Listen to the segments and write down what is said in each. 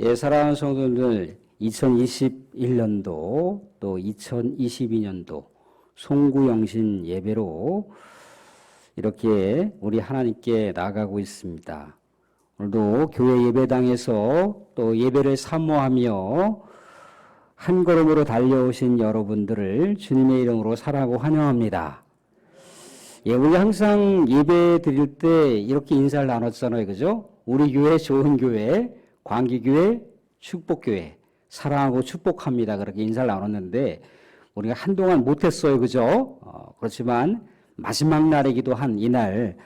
예, 사랑하는 성도들, 2021년도 또 2022년도 송구영신 예배로 이렇게 우리 하나님께 나아가고 있습니다. 오늘도 교회 예배당에서 또 예배를 사모하며 한 걸음으로 달려오신 여러분들을 주님의 이름으로 사랑하고 환영합니다. 예, 우리 항상 예배 드릴 때 이렇게 인사를 나눴잖아요. 그죠? 우리 교회 좋은 교회, 광기교회, 축복교회, 사랑하고 축복합니다. 그렇게 인사를 나눴는데 우리가 한동안 못했어요. 그죠? 어, 그렇지만 마지막 날이기도 한 이날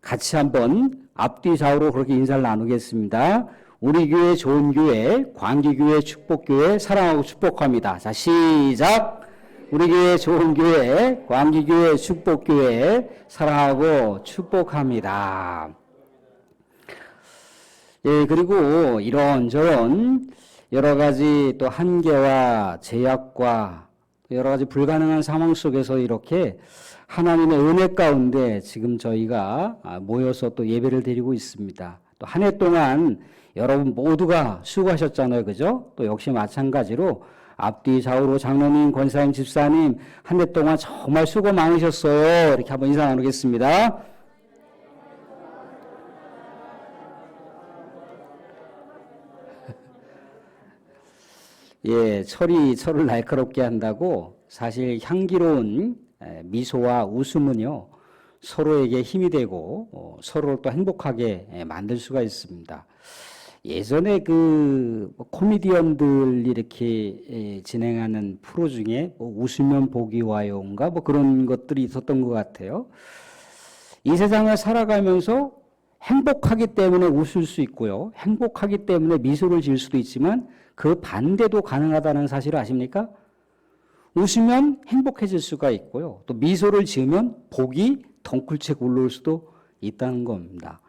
같이 한번 앞뒤 좌우로 그렇게 인사를 나누겠습니다. 우리 교회 좋은 교회, 광기교회, 축복교회, 사랑하고 축복합니다. 자, 시작! 우리 교회 좋은 교회, 광기교회, 축복교회, 사랑하고 축복합니다. 예, 그리고 이런저런 여러 가지 또 한계와 제약과 여러 가지 불가능한 상황 속에서 이렇게 하나님의 은혜 가운데 지금 저희가 모여서 또 예배를 드리고 있습니다. 또 한 해 동안 여러분 모두가 수고하셨잖아요. 그죠? 또 역시 마찬가지로 앞뒤 좌우로 장로님, 권사님, 집사님 한 해 동안 정말 수고 많으셨어요. 이렇게 한번 인사 나누겠습니다. 예, 철이 철을 날카롭게 한다고 사실 향기로운 미소와 웃음은요 서로에게 힘이 되고 어, 서로를 또 행복하게 만들 수가 있습니다. 예전에 그뭐 코미디언들 이렇게 진행하는 프로 중에 뭐 웃으면 복이 와요인가 뭐 그런 것들이 있었던 것 같아요. 이 세상을 살아가면서 행복하기 때문에 웃을 수 있고요. 행복하기 때문에 미소를 지을 수도 있지만 그 반대도 가능하다는 사실을 아십니까? 웃으면 행복해질 수가 있고요. 또 미소를 지으면 복이 덩굴책 올라올 수도 있다는 겁니다.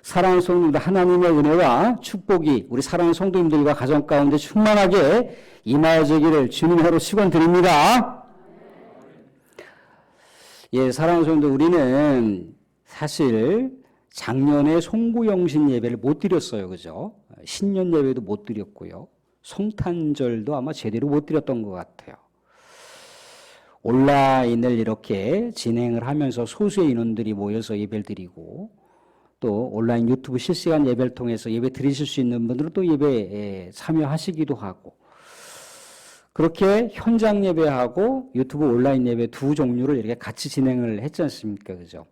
사랑하는 성도님들 하나님의 은혜와 축복이 우리 사랑하는 성도님들과 가정 가운데 충만하게 임하여지기를 주님으로 축원드립니다. 예, 사랑하는 성도들 우리는 사실 작년에 송구영신 예배를 못 드렸어요. 그죠? 신년 예배도 못 드렸고요. 성탄절도 아마 제대로 못 드렸던 것 같아요. 온라인을 이렇게 진행을 하면서 소수의 인원들이 모여서 예배를 드리고 또 온라인 유튜브 실시간 예배를 통해서 예배 드리실 수 있는 분들은 또 예배에 참여하시기도 하고 그렇게 현장 예배하고 유튜브 온라인 예배 두 종류를 이렇게 같이 진행을 했지 않습니까? 그죠?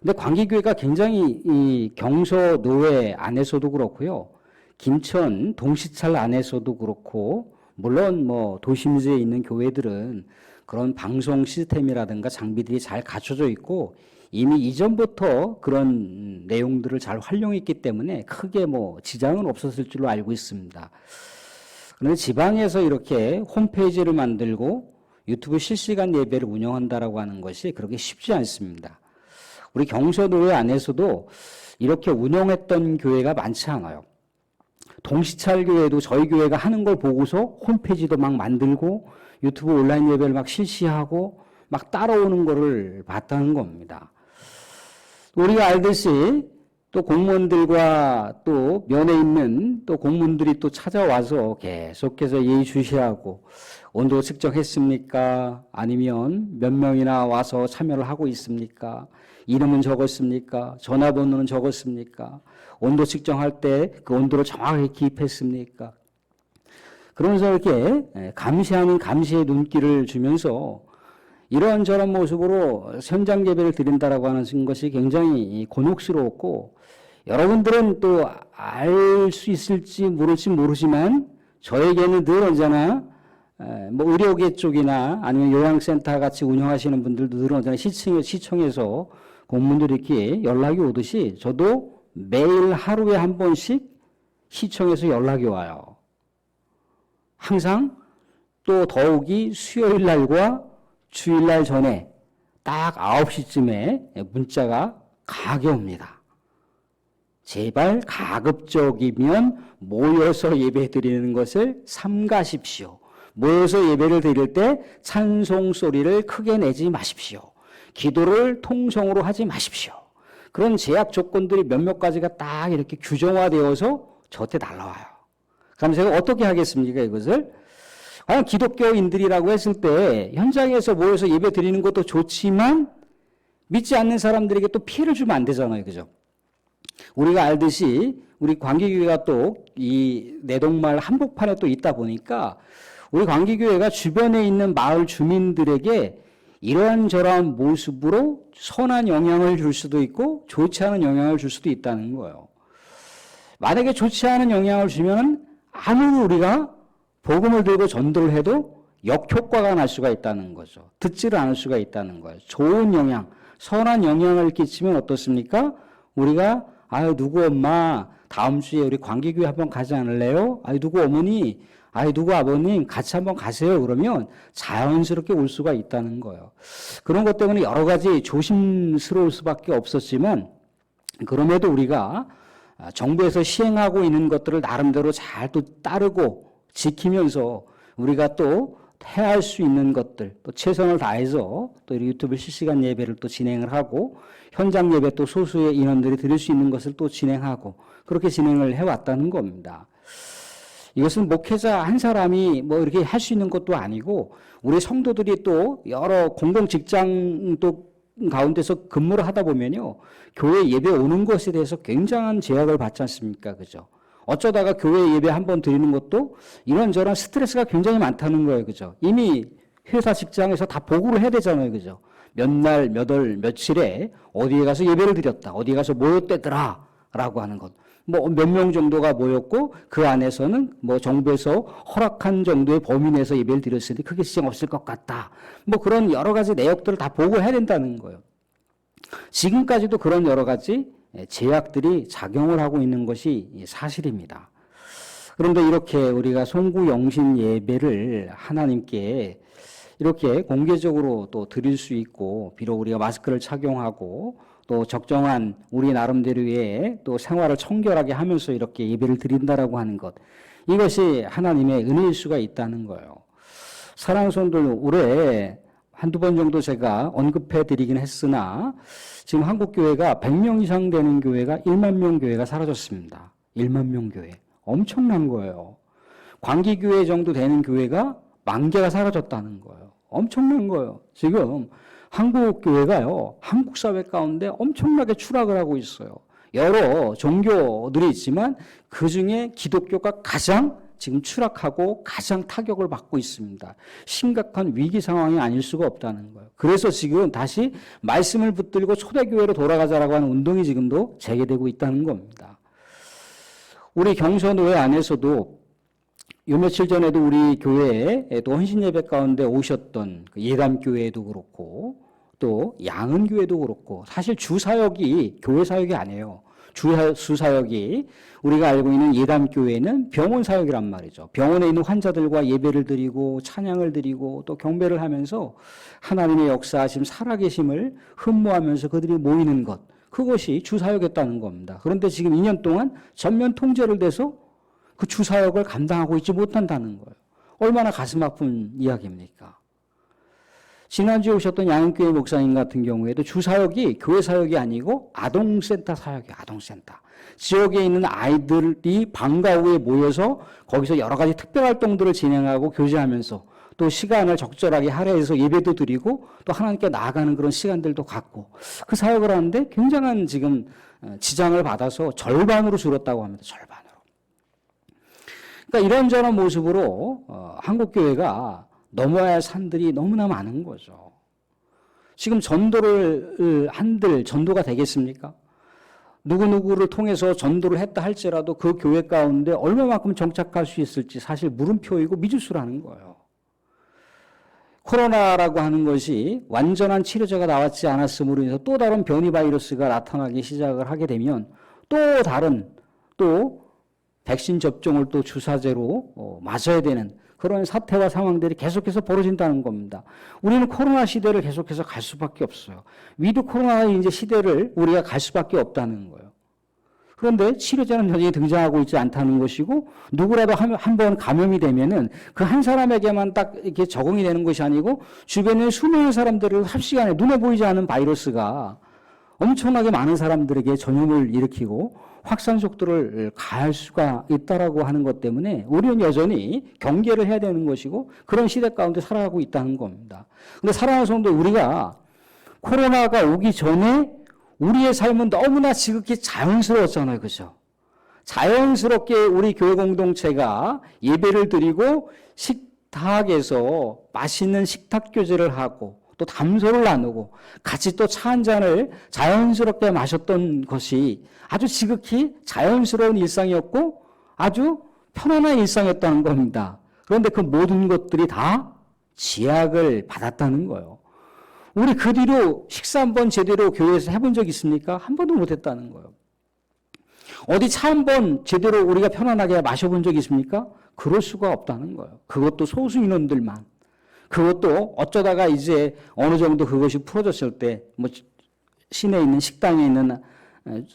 근데 광기교회가 굉장히 이 경서 노회 안에서도 그렇고요. 김천 동시찰 안에서도 그렇고 물론 뭐 도심지에 있는 교회들은 그런 방송 시스템이라든가 장비들이 잘 갖춰져 있고 이미 이전부터 그런 내용들을 잘 활용했기 때문에 크게 뭐 지장은 없었을 줄로 알고 있습니다. 그런데 지방에서 이렇게 홈페이지를 만들고 유튜브 실시간 예배를 운영한다라고 하는 것이 그렇게 쉽지 않습니다. 우리 경서노회 안에서도 이렇게 운영했던 교회가 많지 않아요. 동시찰 교회도 저희 교회가 하는 걸 보고서 홈페이지도 막 만들고 유튜브 온라인 예배를 막 실시하고 막 따라오는 거를 봤다는 겁니다. 우리가 알듯이 또 공무원들과 또 면에 있는 또 공무원들이 또 찾아와서 계속해서 예의 주시하고 온도 측정했습니까? 아니면 몇 명이나 와서 참여를 하고 있습니까? 이름은 적었습니까? 전화번호는 적었습니까? 온도 측정할 때 그 온도를 정확하게 기입했습니까? 그러면서 이렇게 감시하는 감시의 눈길을 주면서 이런저런 모습으로 현장 예배를 드린다라고 하는 것이 굉장히 곤혹스러웠고 여러분들은 또 알 수 있을지 모를지 모르지만 저에게는 늘 언제나 뭐 의료계 쪽이나 아니면 요양센터 같이 운영하시는 분들도 늘 언제나 시청, 시청에서 공무원들이 이렇게 연락이 오듯이 저도 매일 하루에 한 번씩 시청에서 연락이 와요. 항상 또 더욱이 수요일 날과 주일 날 전에 딱 9시쯤에 문자가 가게 옵니다. 제발 가급적이면 모여서 예배 드리는 것을 삼가십시오. 모여서 예배를 드릴 때 찬송 소리를 크게 내지 마십시오. 기도를 통성으로 하지 마십시오. 그런 제약 조건들이 몇몇 가지가 딱 이렇게 규정화되어서 저때 날라와요. 그럼 제가 어떻게 하겠습니까, 이것을? 과연 기독교인들이라고 했을 때 현장에서 모여서 예배 드리는 것도 좋지만 믿지 않는 사람들에게 또 피해를 주면 안 되잖아요. 그죠? 우리가 알듯이 우리 광기교회가 또 이 내동마을 한복판에 또 있다 보니까 우리 광기교회가 주변에 있는 마을 주민들에게 이러한저러한 모습으로 선한 영향을 줄 수도 있고 좋지 않은 영향을 줄 수도 있다는 거예요. 만약에 좋지 않은 영향을 주면 아무리 우리가 복음을 들고 전도를 해도 역효과가 날 수가 있다는 거죠. 듣지를 않을 수가 있다는 거예요. 좋은 영향, 선한 영향을 끼치면 어떻습니까? 우리가 아유 누구 엄마 다음 주에 우리 관계교회 한번 가지 않을래요? 아유 누구 어머니, 아유 누구 아버님 같이 한번 가세요. 그러면 자연스럽게 올 수가 있다는 거예요. 그런 것 때문에 여러 가지 조심스러울 수밖에 없었지만 그럼에도 우리가 정부에서 시행하고 있는 것들을 나름대로 잘 또 따르고 지키면서 우리가 또 해야 할수 있는 것들 또 최선을 다해서 또 유튜브 실시간 예배를 또 진행을 하고 현장 예배 또 소수의 인원들이 드릴 수 있는 것을 또 진행하고 그렇게 진행을 해왔다는 겁니다. 이것은 목회자 한 사람이 뭐 이렇게 할 수 있는 것도 아니고 우리 성도들이 또 여러 공공 직장 또 가운데서 근무를 하다 보면요 교회 예배 오는 것에 대해서 굉장한 제약을 받지 않습니까, 그죠? 어쩌다가 교회 예배 한 번 드리는 것도 이런저런 스트레스가 굉장히 많다는 거예요. 그죠? 이미 회사 직장에서 다 보고를 해야 되잖아요. 그죠? 몇 날, 몇 월, 며칠에 어디에 가서 예배를 드렸다. 어디에 가서 모였대더라. 라고 하는 것. 뭐 몇 명 정도가 모였고 그 안에서는 뭐 정부에서 허락한 정도의 범위 내에서 예배를 드렸으니 크게 지장 없을 것 같다. 뭐 그런 여러 가지 내역들을 다 보고해야 된다는 거예요. 지금까지도 그런 여러 가지 제약들이 작용을 하고 있는 것이 사실입니다. 그런데 이렇게 우리가 송구 영신 예배를 하나님께 이렇게 공개적으로 또 드릴 수 있고 비록 우리가 마스크를 착용하고 또 적정한 우리 나름대로의 또 생활을 청결하게 하면서 이렇게 예배를 드린다라고 하는 것 이것이 하나님의 은혜일 수가 있다는 거예요. 사랑하는 성도들 올해 한두 번 정도 제가 언급해 드리긴 했으나 지금 한국 교회가 100명 이상 되는 교회가 1만 명 교회가 사라졌습니다. 1만 명 교회. 엄청난 거예요. 광기 교회 정도 되는 교회가 만 개가 사라졌다는 거예요. 엄청난 거예요. 지금 한국 교회가요. 한국 사회 가운데 엄청나게 추락을 하고 있어요. 여러 종교들이 있지만 그 중에 기독교가 가장 지금 추락하고 가장 타격을 받고 있습니다. 심각한 위기 상황이 아닐 수가 없다는 거예요. 그래서 지금 다시 말씀을 붙들고 초대교회로 돌아가자라고 하는 운동이 지금도 재개되고 있다는 겁니다. 우리 경선회 안에서도 요 며칠 전에도 우리 교회에 또 헌신예배 가운데 오셨던 그 예담교회도 그렇고 또 양은교회도 그렇고 사실 주사역이 교회 사역이 아니에요. 주사역이 우리가 알고 있는 예담교회는 병원 사역이란 말이죠. 병원에 있는 환자들과 예배를 드리고 찬양을 드리고 또 경배를 하면서 하나님의 역사하심 살아계심을 흠모하면서 그들이 모이는 것. 그것이 주사역이었다는 겁니다. 그런데 지금 2년 동안 전면 통제를 돼서 그 주사역을 감당하고 있지 못한다는 거예요. 얼마나 가슴 아픈 이야기입니까? 지난주에 오셨던 양교회 목사님 같은 경우에도 주사역이 교회 사역이 아니고 아동센터 사역이에요. 아동센터. 지역에 있는 아이들이 방과 후에 모여서 거기서 여러 가지 특별 활동들을 진행하고 교제하면서 또 시간을 적절하게 할애해서 예배도 드리고 또 하나님께 나아가는 그런 시간들도 갖고 그 사역을 하는데 굉장한 지금 어, 지장을 받아서 절반으로 줄었다고 합니다. 절반으로. 그러니까 이런저런 모습으로 어, 한국 교회가 넘어야 할 산들이 너무나 많은 거죠. 지금 전도를 한들 전도가 되겠습니까? 누구누구를 통해서 전도를 했다 할지라도 그 교회 가운데 얼마만큼 정착할 수 있을지 사실 물음표이고 미지수라는 거예요. 코로나라고 하는 것이 완전한 치료제가 나왔지 않았음으로 인해서 또 다른 변이 바이러스가 나타나기 시작을 하게 되면 또 다른 또 백신 접종을 또 주사제로 어, 맞아야 되는 그런 사태와 상황들이 계속해서 벌어진다는 겁니다. 우리는 코로나 시대를 계속해서 갈 수밖에 없어요. 위드 코로나 이제 시대를 우리가 갈 수밖에 없다는 거예요. 그런데 치료제는 여전히 등장하고 있지 않다는 것이고 누구라도 한 번 감염이 되면은 그 한 사람에게만 딱 이렇게 적응이 되는 것이 아니고 주변에 수많은 사람들을 합시간에 눈에 보이지 않는 바이러스가 엄청나게 많은 사람들에게 전염을 일으키고 확산 속도를 가할 수가 있다라고 하는 것 때문에 우리는 여전히 경계를 해야 되는 것이고 그런 시대 가운데 살아가고 있다는 겁니다. 근데 사랑하는 성도 우리가 코로나가 오기 전에 우리의 삶은 너무나 지극히 자연스러웠잖아요. 그죠? 자연스럽게 우리 교회 공동체가 예배를 드리고 식탁에서 맛있는 식탁 교제를 하고 또 담소를 나누고 같이 또 차 한 잔을 자연스럽게 마셨던 것이 아주 지극히 자연스러운 일상이었고 아주 편안한 일상이었다는 겁니다. 그런데 그 모든 것들이 다 지약을 받았다는 거예요. 우리 그 뒤로 식사 한 번 제대로 교회에서 해본 적 있습니까? 한 번도 못 했다는 거예요. 어디 차 한 번 제대로 우리가 편안하게 마셔본 적 있습니까? 그럴 수가 없다는 거예요. 그것도 소수 인원들만. 그것도 어쩌다가 이제 어느 정도 그것이 풀어졌을 때, 뭐, 시내에 있는 식당에 있는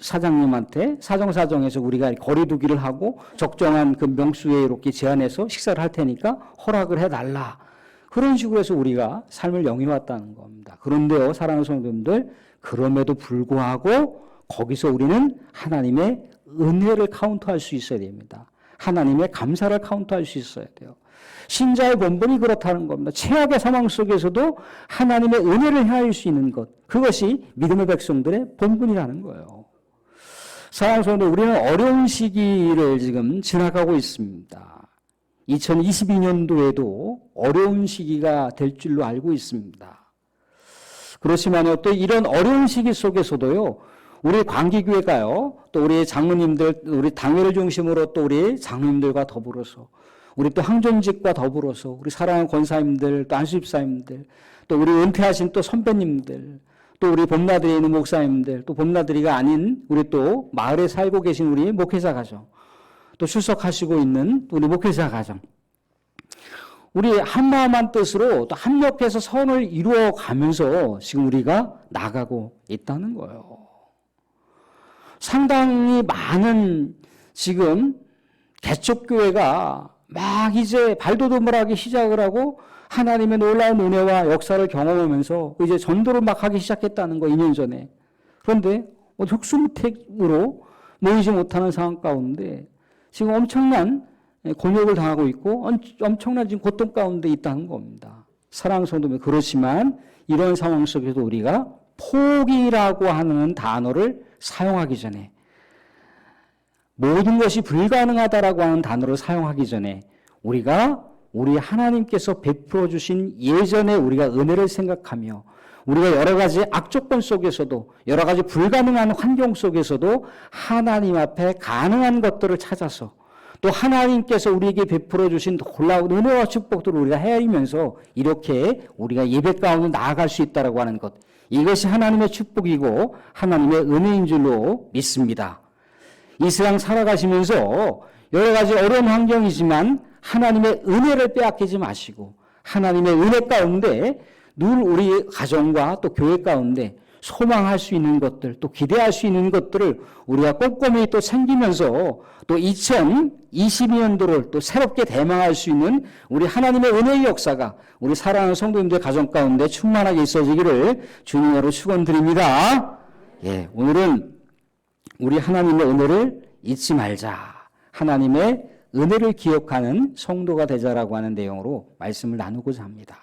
사장님한테 사정사정해서 우리가 거리두기를 하고 적정한 그 명수에 이렇게 제한해서 식사를 할 테니까 허락을 해달라. 그런 식으로 해서 우리가 삶을 영위해왔다는 겁니다. 그런데요, 사랑하는 성도님들, 그럼에도 불구하고 거기서 우리는 하나님의 은혜를 카운트할 수 있어야 됩니다. 하나님의 감사를 카운트할 수 있어야 돼요. 신자의 본분이 그렇다는 겁니다. 최악의 상황 속에서도 하나님의 은혜를 헤아릴 수 있는 것. 그것이 믿음의 백성들의 본분이라는 거예요. 사랑하는 우리는 어려운 시기를 지금 지나가고 있습니다. 2022년도에도 어려운 시기가 될 줄로 알고 있습니다. 그렇지만요, 또 이런 어려운 시기 속에서도요, 우리 광기교회가요, 또 우리 장로님들, 우리 당회를 중심으로 또 우리 장로님들과 더불어서, 우리 또 항존직과 더불어서, 우리 사랑하는 권사님들, 또 안수집사님들, 또 우리 은퇴하신 또 선배님들, 또 우리 봄나들이 있는 목사님들, 또 봄나들이가 아닌 우리 또 마을에 살고 계신 우리 목회자 가정, 또 출석하시고 있는 우리 목회자 가정, 우리 한마음 한 뜻으로 또 합력해서 선을 이루어 가면서 지금 우리가 나가고 있다는 거예요. 상당히 많은 지금 개척교회가 막 이제 발돋움을 하기 시작을 하고 하나님의 놀라운 은혜와 역사를 경험하면서 이제 전도를 막 하기 시작했다는 거 2년 전에. 그런데 흑수무택으로 모이지 못하는 상황 가운데 지금 엄청난 곤욕을 당하고 있고 엄청난 지금 고통 가운데 있다는 겁니다. 사랑 성도면 그렇지만 이런 상황 속에서 우리가 포기라고 하는 단어를 사용하기 전에 모든 것이 불가능하다라고 하는 단어를 사용하기 전에 우리가 우리 하나님께서 베풀어 주신 예전에 우리가 은혜를 생각하며 우리가 여러 가지 악조건 속에서도 여러 가지 불가능한 환경 속에서도 하나님 앞에 가능한 것들을 찾아서 또 하나님께서 우리에게 베풀어 주신 놀라운 은혜와 축복들을 우리가 헤아리면서 이렇게 우리가 예배 가운데 나아갈 수 있다라고 하는 것. 이것이 하나님의 축복이고 하나님의 은혜인 줄로 믿습니다. 이 세상 살아가시면서 여러 가지 어려운 환경이지만 하나님의 은혜를 빼앗기지 마시고 하나님의 은혜 가운데 늘 우리 가정과 또 교회 가운데 소망할 수 있는 것들, 또 기대할 수 있는 것들을 우리가 꼼꼼히 또 챙기면서 또 2022년도를 또 새롭게 대망할 수 있는 우리 하나님의 은혜의 역사가 우리 사랑하는 성도님들 가정 가운데 충만하게 있어지기를 주님으로 축원드립니다. 예, 오늘은 우리 하나님의 은혜를 잊지 말자. 하나님의 은혜를 기억하는 성도가 되자라고 하는 내용으로 말씀을 나누고자 합니다.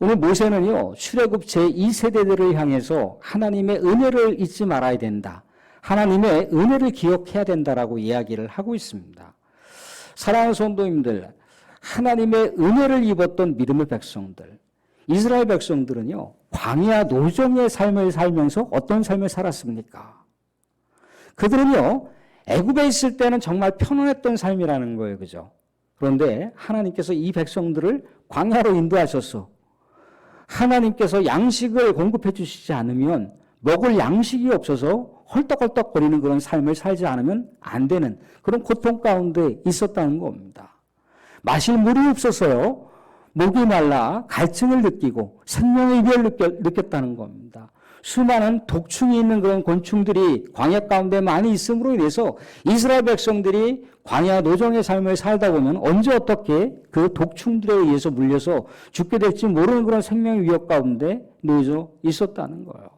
오늘 모세는요, 출애굽 제2세대들을 향해서 하나님의 은혜를 잊지 말아야 된다. 하나님의 은혜를 기억해야 된다라고 이야기를 하고 있습니다. 사랑하는 성도님들, 하나님의 은혜를 입었던 믿음의 백성들, 이스라엘 백성들은요, 광야 노정의 삶을 살면서 어떤 삶을 살았습니까? 그들은요, 애굽에 있을 때는 정말 편안했던 삶이라는 거예요. 그죠? 그런데 하나님께서 이 백성들을 광야로 인도하셔서 하나님께서 양식을 공급해 주시지 않으면 먹을 양식이 없어서 헐떡헐떡 거리는 그런 삶을 살지 않으면 안 되는 그런 고통 가운데 있었다는 겁니다. 마실 물이 없어서요. 목이 말라 갈증을 느끼고 생명의 위를 느꼈다는 겁니다. 수많은 독충이 있는 그런 곤충들이 광야 가운데 많이 있음으로 인해서 이스라엘 백성들이 광야 노정의 삶을 살다 보면 언제 어떻게 그 독충들에 의해서 물려서 죽게 될지 모르는 그런 생명의 위협 가운데 놓여져 있었다는 거예요.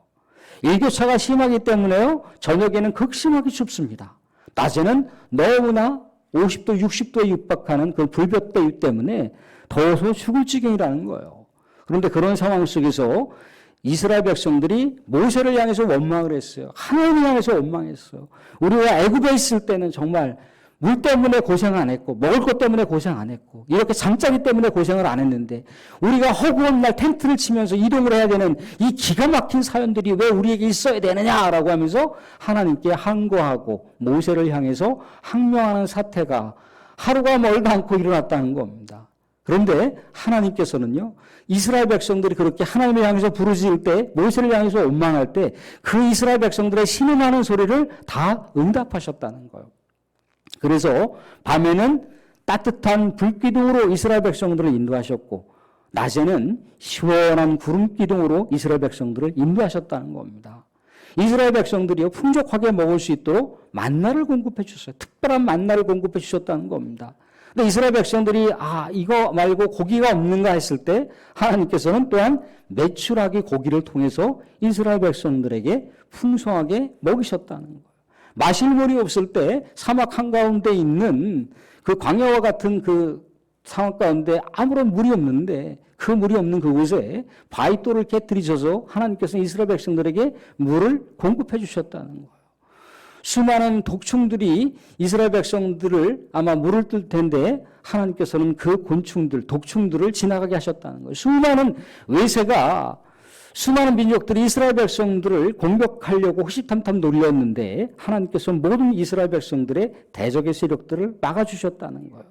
일교차가 심하기 때문에요. 저녁에는 극심하게 춥습니다. 낮에는 너무나 50도, 60도에 육박하는 그 불볕 대유 때문에 더워서 죽을 지경이라는 거예요. 그런데 그런 상황 속에서 이스라엘 백성들이 모세를 향해서 원망을 했어요. 하나님을 향해서 원망했어요. 우리가 애굽에 있을 때는 정말 물 때문에 고생 안 했고 먹을 것 때문에 고생 안 했고 이렇게 잠자리 때문에 고생을 안 했는데 우리가 허구한 날 텐트를 치면서 이동을 해야 되는 이 기가 막힌 사연들이 왜 우리에게 있어야 되느냐라고 하면서 하나님께 항거하고 모세를 향해서 항명하는 사태가 하루가 멀다 않고 일어났다는 겁니다. 그런데 하나님께서는요, 이스라엘 백성들이 그렇게 하나님을 향해서 부르짖을 때, 모세를 향해서 원망할 때, 그 이스라엘 백성들의 신음하는 소리를 다 응답하셨다는 거예요. 그래서 밤에는 따뜻한 불기둥으로 이스라엘 백성들을 인도하셨고, 낮에는 시원한 구름 기둥으로 이스라엘 백성들을 인도하셨다는 겁니다. 이스라엘 백성들이요 풍족하게 먹을 수 있도록 만나를 공급해 주셨어요. 특별한 만나를 공급해 주셨다는 겁니다. 근데 이스라엘 백성들이 아 이거 말고 고기가 없는가 했을 때 하나님께서는 또한 매출하기 고기를 통해서 이스라엘 백성들에게 풍성하게 먹이셨다는 거예요. 마실 물이 없을 때 사막 한가운데 있는 그 광야와 같은 그 상황 가운데 아무런 물이 없는데 그 물이 없는 그곳에 바위돌을 깨뜨리셔서 하나님께서 이스라엘 백성들에게 물을 공급해 주셨다는 거예요. 수많은 독충들이 이스라엘 백성들을 아마 물을 뜰 텐데 하나님께서는 그 곤충들, 독충들을 지나가게 하셨다는 거예요. 수많은 외세가 수많은 민족들이 이스라엘 백성들을 공격하려고 호시탐탐 노렸는데 하나님께서 모든 이스라엘 백성들의 대적의 세력들을 막아주셨다는 거예요.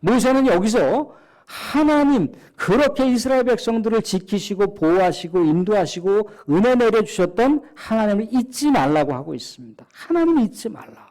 모세는 여기서 하나님 그렇게 이스라엘 백성들을 지키시고 보호하시고 인도하시고 은혜 내려 주셨던 하나님을 잊지 말라고 하고 있습니다. 하나님을 잊지 말라.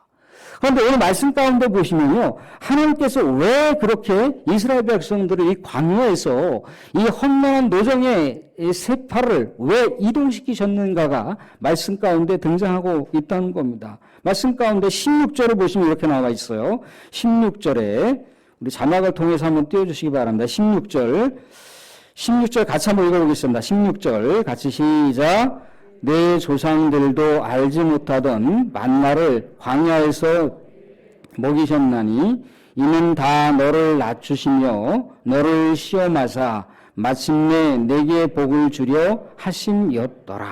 그런데 오늘 말씀 가운데 보시면요. 하나님께서 왜 그렇게 이스라엘 백성들을 이 광야에서 이 험난한 노정의 세파를 왜 이동시키셨는가가 말씀 가운데 등장하고 있다는 겁니다. 말씀 가운데 16절을 보시면 이렇게 나와 있어요. 16절에 우리 자막을 통해서 한번 띄워주시기 바랍니다. 16절. 16절 같이 한번 읽어보겠습니다. 16절 같이 시작. 내 조상들도 알지 못하던 만나를 광야에서 먹이셨나니 이는 다 너를 낮추시며 너를 시험하사 마침내 내게 복을 주려 하심이었더라.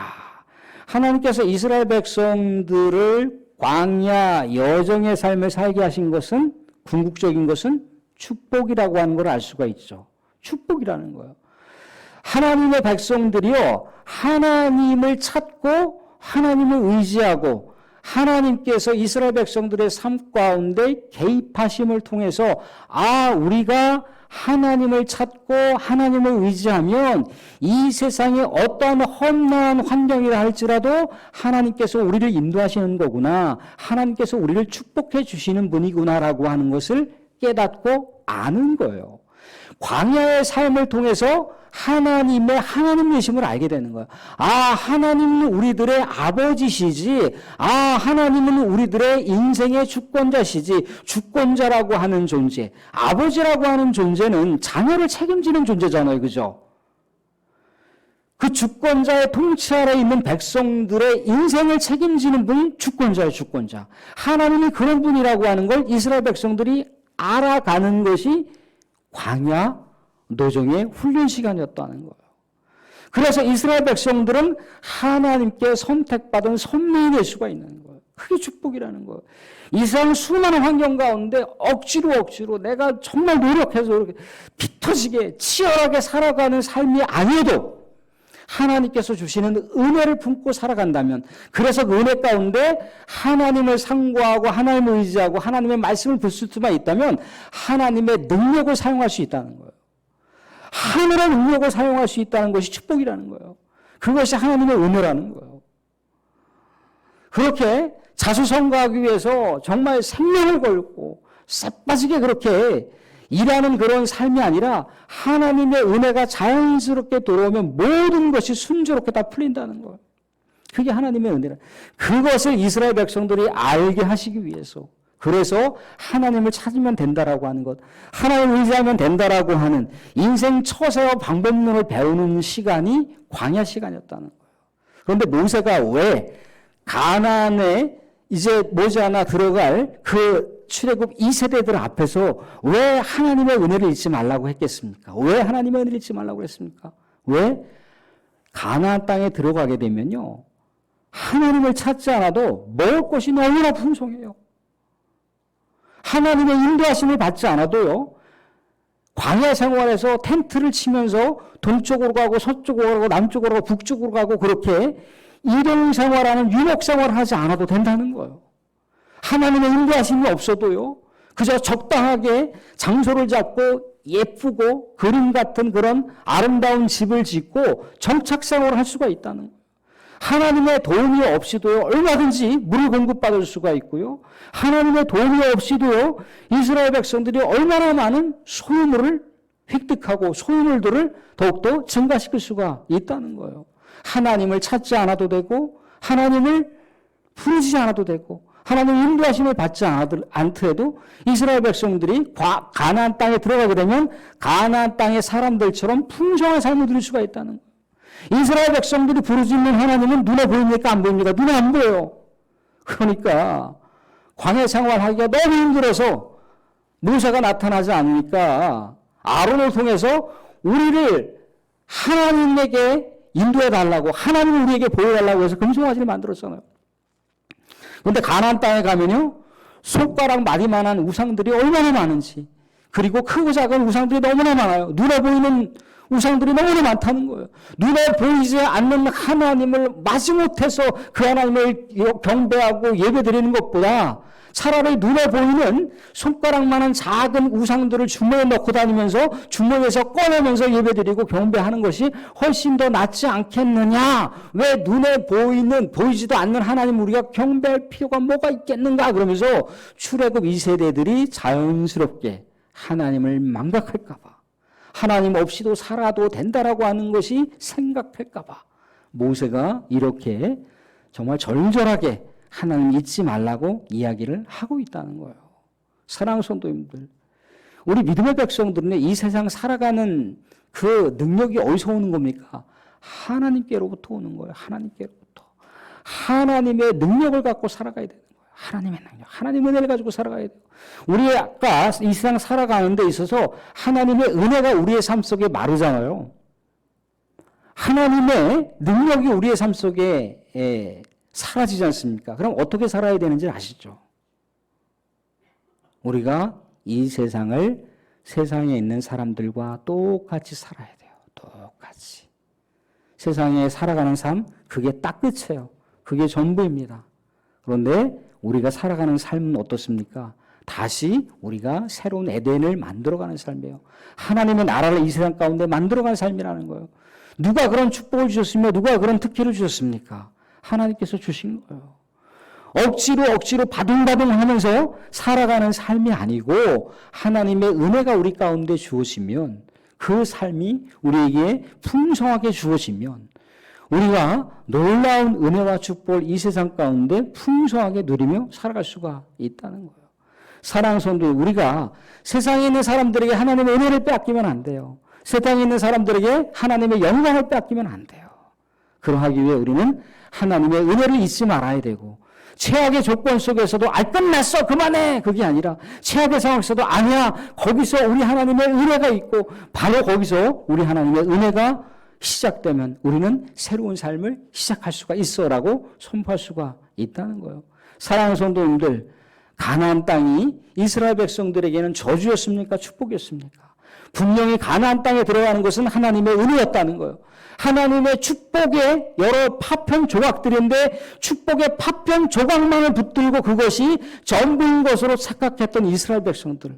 하나님께서 이스라엘 백성들을 광야 여정의 삶을 살게 하신 것은 궁극적인 것은 축복이라고 하는 걸 알 수가 있죠. 축복이라는 거예요. 하나님의 백성들이요, 하나님을 찾고 하나님을 의지하고 하나님께서 이스라엘 백성들의 삶 가운데 개입하심을 통해서 아, 우리가 하나님을 찾고 하나님을 의지하면 이 세상에 어떠한 험난한 환경이라 할지라도 하나님께서 우리를 인도하시는 거구나. 하나님께서 우리를 축복해 주시는 분이구나라고 하는 것을 깨닫고 아는 거예요. 광야의 삶을 통해서 하나님의 하나님 이심을 알게 되는 거예요. 아, 하나님은 우리들의 아버지시지. 아, 하나님은 우리들의 인생의 주권자시지. 주권자라고 하는 존재. 아버지라고 하는 존재는 자녀를 책임지는 존재잖아요. 그죠? 그 주권자의 통치 아래 있는 백성들의 인생을 책임지는 분이 주권자예요, 주권자. 하나님이 그런 분이라고 하는 걸 이스라엘 백성들이 알아가는 것이 광야 노정의 훈련 시간이었다는 거예요. 그래서 이스라엘 백성들은 하나님께 선택받은 선민이 될 수가 있는 거예요. 그게 축복이라는 거예요. 이상 수많은 환경 가운데 억지로 억지로 내가 정말 노력해서 이렇게 피 터지게 치열하게 살아가는 삶이 아니어도 하나님께서 주시는 은혜를 품고 살아간다면 그래서 그 은혜 가운데 하나님을 상고하고 하나님을 의지하고 하나님의 말씀을 붙을 수만 있다면 하나님의 능력을 사용할 수 있다는 거예요. 하늘의 능력을 사용할 수 있다는 것이 축복이라는 거예요. 그것이 하나님의 은혜라는 거예요. 그렇게 자수성가하기 위해서 정말 생명을 걸고 쎄빠지게 그렇게 일하는 그런 삶이 아니라 하나님의 은혜가 자연스럽게 들어오면 모든 것이 순조롭게 다 풀린다는 거예요. 그게 하나님의 은혜라. 그것을 이스라엘 백성들이 알게 하시기 위해서 그래서 하나님을 찾으면 된다라고 하는 것, 하나님을 의지하면 된다라고 하는 인생 처세와 방법론을 배우는 시간이 광야 시간이었다는 거예요. 그런데 모세가 왜 가나안에 이제 모자나 들어갈 그 출애굽 2세대들 앞에서 왜 하나님의 은혜를 잊지 말라고 했겠습니까? 왜 하나님의 은혜를 잊지 말라고 했습니까? 왜 가나안 땅에 들어가게 되면요. 하나님을 찾지 않아도 먹을 것이 너무나 풍성해요. 하나님의 인도하심을 받지 않아도요. 광야 생활에서 텐트를 치면서 동쪽으로 가고 서쪽으로 가고 남쪽으로 가고 북쪽으로 가고 그렇게 일용 생활하는 유목 생활을 하지 않아도 된다는 거예요. 하나님의 인도하심이 없어도요. 그저 적당하게 장소를 잡고 예쁘고 그림 같은 그런 아름다운 집을 짓고 정착 생활을 할 수가 있다는 거예요. 하나님의 도움이 없이도요, 얼마든지 물을 공급받을 수가 있고요. 하나님의 도움이 없이도요, 이스라엘 백성들이 얼마나 많은 소유물을 획득하고 소유물들을 더욱더 증가시킬 수가 있다는 거예요. 하나님을 찾지 않아도 되고, 하나님을 부르지 않아도 되고, 하나님 인도하심을 받지 않더라도 이스라엘 백성들이 가나안 땅에 들어가게 되면 가나안 땅의 사람들처럼 풍성한 삶을 누릴 수가 있다는 거예요. 이스라엘 백성들이 부르짖는 하나님은 눈에 보입니까? 안 보입니까? 눈에 안 보여요. 그러니까 광해 생활하기가 너무 힘들어서 모세가 나타나지 않으니까 아론을 통해서 우리를 하나님에게 인도해 달라고 하나님을 우리에게 보여달라고 해서 금송아지를 만들었잖아요. 그런데 가나안 땅에 가면요 손가락 마디만한 우상들이 얼마나 많은지 그리고 크고 작은 우상들이 너무나 많아요. 눈에 보이는 우상들이 너무나 많다는 거예요. 눈에 보이지 않는 하나님을 마지못해서 그 하나님을 경배하고 예배드리는 것보다 차라리 눈에 보이는 손가락만한 작은 우상들을 주머니에 넣고 다니면서 주머니에서 꺼내면서 예배드리고 경배하는 것이 훨씬 더 낫지 않겠느냐? 왜 눈에 보이는 보이지도 않는 하나님 우리가 경배할 필요가 뭐가 있겠는가? 그러면서 출애굽 2세대들이 자연스럽게 하나님을 망각할까 봐 하나님 없이도 살아도 된다라고 하는 것이 생각할까 봐 모세가 이렇게 정말 절절하게 하나님 잊지 말라고 이야기를 하고 있다는 거예요. 사랑하는 성도님들, 우리 믿음의 백성들은 이 세상 살아가는 그 능력이 어디서 오는 겁니까? 하나님께로부터 오는 거예요. 하나님께로부터. 하나님의 능력을 갖고 살아가야 거예요. 하나님의 능력, 하나님의 은혜를 가지고 살아가야 돼요. 우리 아까 이 세상 살아가는 데 있어서 하나님의 은혜가 우리의 삶 속에 마르잖아요. 하나님의 능력이 우리의 삶 속에 사라지지 않습니까? 그럼 어떻게 살아야 되는지 아시죠? 우리가 이 세상을 세상에 있는 사람들과 똑같이 살아야 돼요. 똑같이. 세상에 살아가는 삶, 그게 딱 끝이에요. 그게 전부입니다. 그런데 우리가 살아가는 삶은 어떻습니까? 다시 우리가 새로운 에덴을 만들어가는 삶이에요. 하나님의 나라를 이 세상 가운데 만들어가는 삶이라는 거예요. 누가 그런 축복을 주셨으며 누가 그런 특혜를 주셨습니까? 하나님께서 주신 거예요. 억지로 억지로 바둥바둥 하면서 살아가는 삶이 아니고 하나님의 은혜가 우리 가운데 주어지면 그 삶이 우리에게 풍성하게 주어지면 우리가 놀라운 은혜와 축복을 이 세상 가운데 풍성하게 누리며 살아갈 수가 있다는 거예요. 사랑하는 성도 우리가 세상에 있는 사람들에게 하나님의 은혜를 빼앗기면 안 돼요. 세상에 있는 사람들에게 하나님의 영광을 빼앗기면 안 돼요. 그러하기 위해 우리는 하나님의 은혜를 잊지 말아야 되고 최악의 조건 속에서도 아 끝났어 그만해 그게 아니라 최악의 상황에서도 아니야 거기서 우리 하나님의 은혜가 있고 바로 거기서 우리 하나님의 은혜가 시작되면 우리는 새로운 삶을 시작할 수가 있어라고 선포할 수가 있다는 거예요. 사랑하는 성도님들 가나안 땅이 이스라엘 백성들에게는 저주였습니까 축복이었습니까? 분명히 가나안 땅에 들어가는 것은 하나님의 은혜였다는 거예요. 하나님의 축복의 여러 파편 조각들인데 축복의 파편 조각만을 붙들고 그것이 전부인 것으로 착각했던 이스라엘 백성들.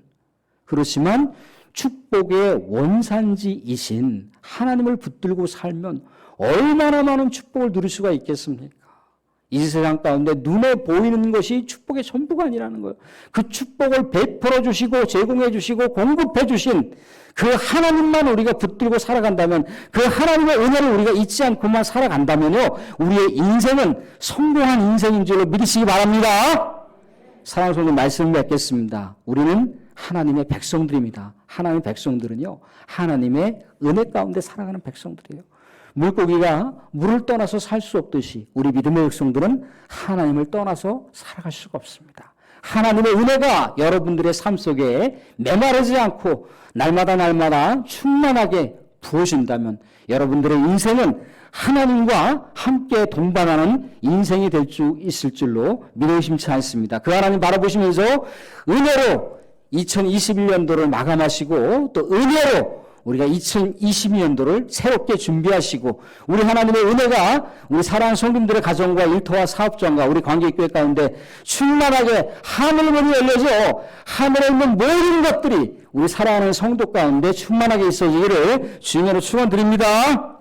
그렇지만 축복의 원산지이신 하나님을 붙들고 살면 얼마나 많은 축복을 누릴 수가 있겠습니까? 이 세상 가운데 눈에 보이는 것이 축복의 전부가 아니라는 거예요. 그 축복을 베풀어 주시고 제공해 주시고 공급해 주신 그 하나님만 우리가 붙들고 살아간다면 그 하나님의 은혜를 우리가 잊지 않고만 살아간다면요. 우리의 인생은 성공한 인생인 줄로 믿으시기 바랍니다. 사랑하는 성도 말씀을 맺겠습니다. 우리는 하나님의 백성들입니다. 하나님의 백성들은요. 하나님의 은혜 가운데 살아가는 백성들이에요. 물고기가 물을 떠나서 살 수 없듯이 우리 믿음의 백성들은 하나님을 떠나서 살아갈 수가 없습니다. 하나님의 은혜가 여러분들의 삶 속에 메마르지 않고 날마다 날마다 충만하게 부어진다면 여러분들의 인생은 하나님과 함께 동반하는 인생이 될 수 있을 줄로 믿어 심치 않습니다. 그 하나님 바라보시면서 은혜로 2021년도를 마감하시고 또 은혜로 우리가 2022년도를 새롭게 준비하시고 우리 하나님의 은혜가 우리 사랑하는 성도님들의 가정과 일터와 사업장과 우리 관계교회 가운데 충만하게 하늘문이 열려져 하늘에 있는 모든 것들이 우리 사랑하는 성도 가운데 충만하게 있어지기를 주님으로 축원드립니다.